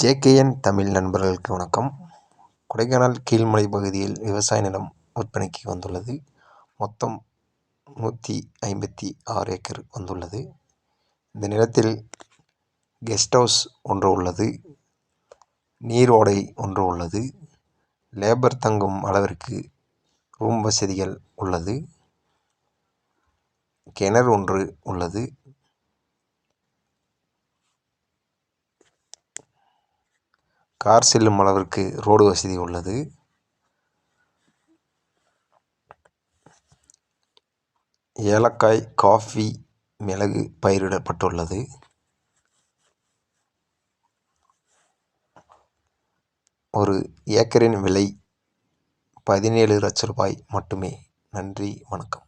JKN Tamil நண்பர்களுக்கு வணக்கம். கொடைக்கானல் கீழ்மலை பகுதியில் விவசாய நிலம் விற்பனைக்கு வந்துள்ளது. மொத்தம் நூற்றி ஐம்பத்தி ஆறு ஏக்கர் வந்துள்ளது. இந்த நிலத்தில் கெஸ்ட் ஹவுஸ் ஒன்று உள்ளது. நீரோடை ஒன்று உள்ளது. லேபர் தங்கும் அளவிற்கு ரூம் வசதிகள் உள்ளது. கிணறு ஒன்று உள்ளது. கார் செல்லும் அளவிற்கு ரோடு வசதி உள்ளது. ஏலக்காய் காஃபி மிளகு பயிரிடப்பட்டுள்ளது. ஒரு ஏக்கரின் விலை பதினேழு லட்ச ரூபாய் மட்டுமே. நன்றி வணக்கம்.